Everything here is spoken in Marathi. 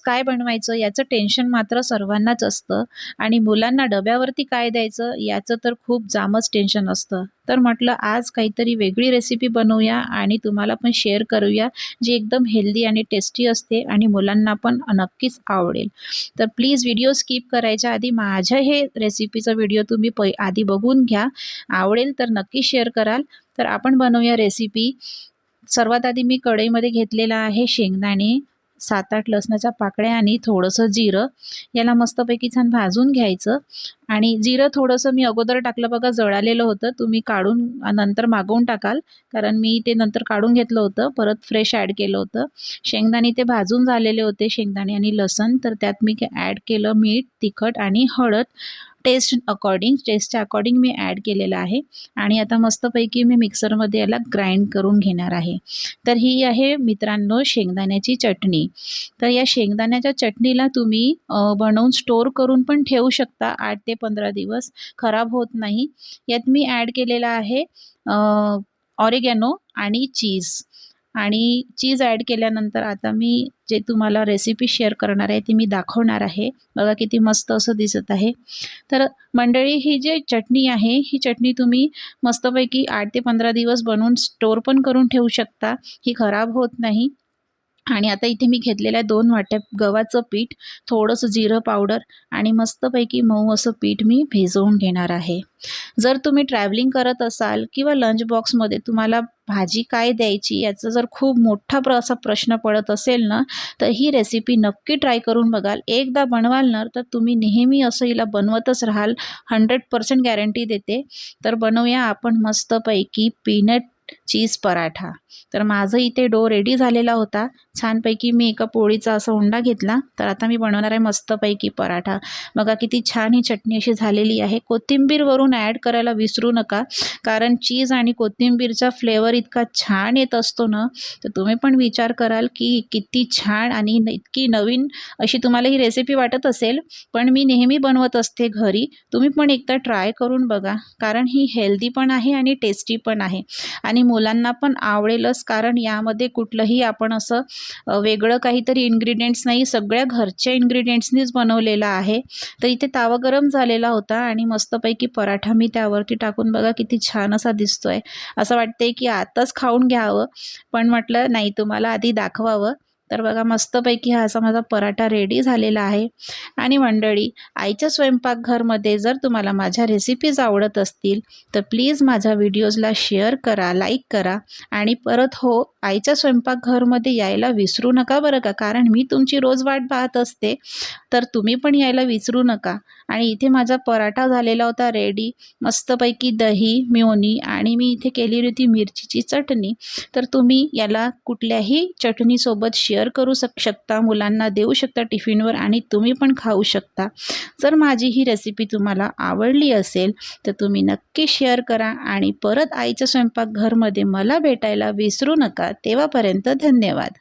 काय बनवायचं याचं टेन्शन मात्र सर्वांनाच असतं. आणि मुलांना डब्यावरती काय द्यायचं याचं तर खूप जामच टेन्शन असतं. तर म्हटलं आज काहीतरी वेगळी रेसिपी बनवूया आणि तुम्हाला पण शेअर करूया जी एकदम हेल्दी आणि टेस्टी असते आणि मुलांना पण नक्कीच आवडेल. तर प्लीज व्हिडिओ स्किप करायच्या आधी माझ्या हे रेसिपीचा व्हिडिओ तुम्ही पै आधी बघून घ्या. आवडेल तर नक्की शेअर कराल. तर आपण बनवूया रेसिपी सर्वात आधी मी कढईमध्ये घेतलेला आहे शेंगदाणे. सात आठ लसणाच्या पाकळ्या आणि थोडंसं जिरं याला मस्तपैकी छान भाजून घ्यायचं. आणि जिरं थोडंसं मी अगोदर टाकलं बघा जळालेलं होतं. तुम्ही काढून नंतर मागवून टाकाल. कारण मी ते नंतर काढून घेतलं होतं. परत फ्रेश ॲड केलं होतं. शेंगदाणे ते भाजून झालेले होते शेंगदाणे आणि लसण. तर त्यात मी ॲड केलं मीठ तिखट आणि हळद. टेस्ट अकॉर्डिंग टेस्टच्या अकॉर्डिंग मी ॲड केलेलं आहे. आणि आता मस्तपैकी मी मिक्सरमध्ये याला ग्राइंड करून घेणार आहे. तर ही आहे मित्रांनो शेंगदाण्याची चटणी. तर या शेंगदाण्याच्या चटणीला तुम्ही बनवून स्टोर करून पण ठेवू शकता. आठ ते पंधरा दिवस खराब होत नाही. यात मी ॲड केलेला आहे ऑरेगॅनो आणि चीज आणि चीज ॲड केल्यानंतर आता मी जे तुम्हाला रेसिपी शेअर करणार आहे ती मी दाखवणार आहे. बघा किती मस्त असं दिसत आहे. तर मंडळी ही जी चटणी आहे ही चटणी तुम्ही मस्तपैकी आठ ते पंधरा दिवस बनवून स्टोर पण करून ठेवू शकता. ही खराब होत नाही. आणि आता इथे मी घेतलेलं आहे दोन वाट्या गव्हाचं पीठ थोडंसं जिरं पावडर आणि मस्तपैकी मऊ असं पीठ मी भिजवून घेणार आहे. जर तुम्ही ट्रॅव्हलिंग करत असाल किंवा लंच बॉक्समध्ये तुम्हाला भाजी काय द्यायची याचा जर खूप मोठा प्र असा प्रश्न पडत असेल ना तर ही रेसिपी नक्की ट्राय करून बघाल. एकदा बनवाल ना तर तुम्ही नेहमी असं हिला बनवतच राहाल. हंड्रेड पर्सेंट गॅरंटी देते. तर बनवूया आपण मस्तपैकी पीनट चीज पराठा. तर माझं इथे डो रेडी झालेला होता. छानपैकी मी एका पोळीचा असा उंडा घेतला. तर आता मी बनवणार आहे मस्तपैकी पराठा. बघा किती छान ही चटणी अशी झालेली आहे. कोथिंबीरवरून ॲड करायला विसरू नका. कारण चीज आणि कोथिंबीरचा फ्लेवर इतका छान येत असतो ना तर तुम्ही पण विचार कराल की किती छान आणि इतकी नवीन अशी तुम्हाला ही रेसिपी वाटत असेल. पण मी नेहमी बनवत असते घरी. तुम्ही पण एकदा ट्राय करून बघा. कारण ही हेल्दी पण आहे आणि टेस्टी पण आहे. आणि आणि मुलांना पण आवडेलच कारण यामध्ये कुठलंही आपण असं वेगळं काहीतरी इन्ग्रेडियंट्स नाही सगळ्या घरच्या इन्ग्रेडियंट्सनीच बनवलेलं आहे. तर इथे तावा गरम झालेला होता आणि मस्तपैकी पराठा मी त्यावरती टाकून बघा किती छान असा दिसतोय. असं वाटतंय की आताच खाऊन घ्यावं पण म्हटलं नाही तुम्हाला आधी दाखवावं. तर बघा मस्तपैकी हा असा माझा पराठा रेडी झालेला आहे. आणि मंडळी आईच्या स्वयंपाकघरमध्ये जर तुम्हाला माझ्या रेसिपीज आवडत असतील तर प्लीज माझ्या व्हिडिओजला शेअर करा लाईक करा. आणि परत हो आईच्या स्वयंपाकघरमध्ये यायला विसरू नका बरं का? कारण मी तुमची रोज वाट पाहत असते. तर तुम्ही पण यायला विसरू नका. आणि इथे माझा पराठा झालेला होता रेडी मस्तपैकी दही म्योनी आणि मी इथे केलेली होती मिरचीची चटणी. तर तुम्ही याला कुठल्याही चटणीसोबत शेअर करू शक शकता. मुलांना देऊ शकता टिफिनवर आणि तुम्ही पण खाऊ शकता. जर माझी ही रेसिपी तुम्हाला आवडली असेल तर तुम्ही नक्की शेअर करा आणि परत आईच्या स्वयंपाकघरमध्ये मला भेटायला विसरू नका. तेव्हापर्यंत धन्यवाद.